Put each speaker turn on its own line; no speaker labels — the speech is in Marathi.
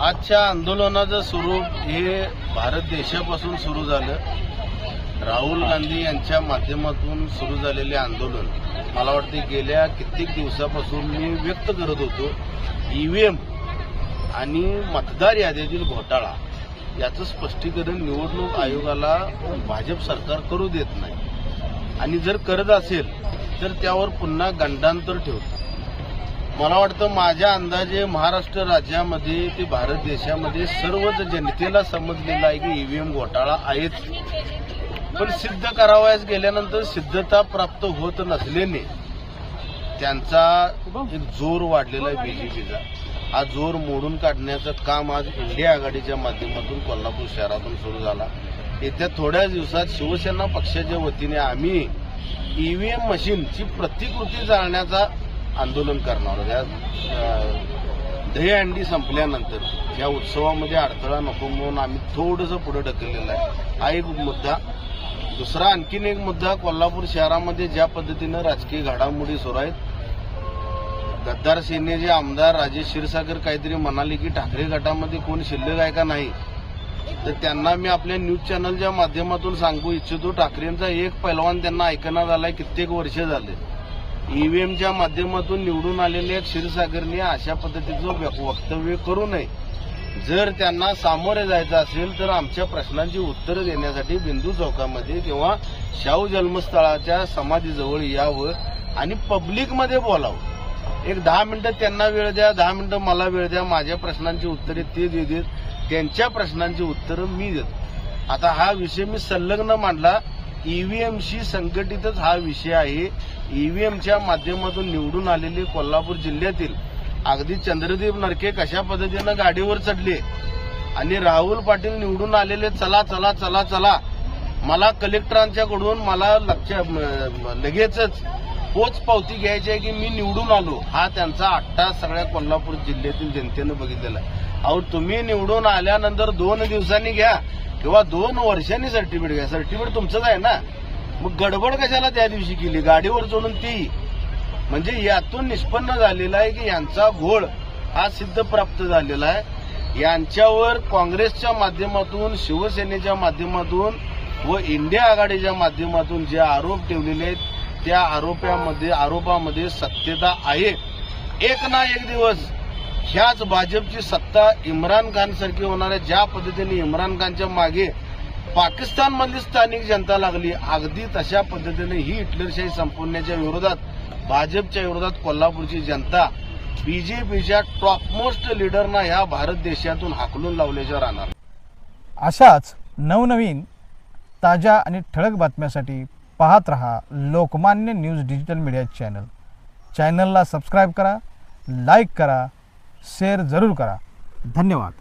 आजच्या आंदोलनाचं स्वरूप हे भारत देशापासून सुरू झालं. राहुल गांधी यांच्या माध्यमातून सुरू झालेले आंदोलन. मला वाटते गेल्या कित्येक दिवसापासून मी व्यक्त करत होतो ईव्हीएम आणि मतदार यादीतील घोटाळा. याचं स्पष्टीकरण निवडणूक आयोगाला भाजप सरकार करू देत नाही. आणि जर करत असेल तर त्यावर पुन्हा गंडांतर ठेवतं. मला वाटतं माझ्या अंदाजे महाराष्ट्र राज्यामध्ये ते भारत देशामध्ये सर्वच जनतेला समजलेलं आहे की ईव्हीएम घोटाळा आहेच. पण सिद्ध करावयास गेल्यानंतर सिद्धता प्राप्त होत नसल्याने त्यांचा एक जोर वाढलेला आहे बीजेपीचा हा जोर मोडून काढण्याचं काम आज इंडिया आघाडीच्या माध्यमातून कोल्हापूर शहरातून सुरू झाला. येत्या थोड्याच दिवसात शिवसेना पक्षाच्या वतीने आम्ही ईव्हीएम मशीनची प्रतिकृती जाळण्याचा आंदोलन करणार. या अं, दहीहंडी संपल्यानंतर या उत्सवामध्ये अडथळा नको म्हणून आम्ही थोडंसं पुढे ढकललेलं आहे. हा एक मुद्दा. दुसरा आणखीन एक मुद्दा कोल्हापूर शहरामध्ये ज्या पद्धतीनं राजकीय घडामोडी सुरू आहेत गद्दार सेनेचे आमदार राजेश क्षीरसागर काहीतरी म्हणाले की ठाकरे गटामध्ये कोण शिल्लक आहे का नाही तर त्यांना मी आपल्या न्यूज चॅनलच्या माध्यमातून सांगू इच्छितो. ठाकरेंचा एक पैलवान त्यांना ऐकण्यात आलाय कित्येक वर्ष झाले. ईव्हीएमच्या माध्यमातून निवडून आलेल्या क्षीरसागरने अशा पद्धतीचं वक्तव्य करू नये. जर त्यांना सामोरे जायचं असेल तर आमच्या प्रश्नांची उत्तरं देण्यासाठी बिंदू चौकामध्ये किंवा शाहू जन्मस्थळाच्या समाधीजवळ यावं आणि पब्लिकमध्ये बोलावं. एक दहा मिनिटं त्यांना वेळ द्या दहा मिनिटं मला वेळ द्या माझ्या प्रश्नांची उत्तरे ते देत त्यांच्या प्रश्नांची उत्तरं मी देतो. आता हा विषय मी संलग्न मांडला ईव्हीएमशी संघटितच हा विषय आहे. ईव्हीएमच्या माध्यमातून निवडून आलेले कोल्हापूर जिल्ह्यातील अगदी चंद्रदीप नरके कशा पद्धतीनं गाडीवर चढले? आणि राहुल पाटील निवडून आलेले चला चला चला चला. मला कलेक्टरांच्याकडून मला लक्ष लगेचच पोच पावती घ्यायची आहे की मी निवडून आलो हा त्यांचा आट्टा सगळ्या कोल्हापूर जिल्ह्यातील जनतेनं बघितलेला आहे. अहो तुम्ही निवडून आल्यानंतर दोन दिवसांनी घ्या. किंवा दोन वर्षांनी सर्टिफिकेट घ्या. सर्टिफिकेट तुमचंच आहे ना. मग गडबड कशाला त्या दिवशी केली? गाडीवर चढून ती. म्हणजे यातून निष्पन्न झालेला आहे की यांचा घोळ हा सिद्ध प्राप्त झालेला आहे. यांच्यावर काँग्रेसच्या माध्यमातून शिवसेनेच्या माध्यमातून व इंडिया आघाडीच्या माध्यमातून जे आरोप ठेवलेले आहेत त्या आरोपामध्ये आरोपामध्ये सत्यता आहे. एक ना एक दिवस ह्याच भाजपची सत्ता इम्रान खान सारखी होणार आहे. ज्या पद्धतीने इम्रान खानच्या मागे पाकिस्तानमधली स्थानिक जनता लागली अगदी तशा पद्धतीने ही हिटलरशाही संपवण्याच्या विरोधात भाजपच्या विरोधात कोल्हापूरची जनता बीजेपीच्या टॉपमोस्ट लिडरना ह्या भारत देशातून हाकलून लावल्याच्या राहणार
अशाच नवनवीन ताज्या आणि ठळक बातम्यासाठी पाहत रहा Lokmanya news digital media channel. चॅनलला सबस्क्राईब करा लाईक करा शेअर जरूर करा. धन्यवाद.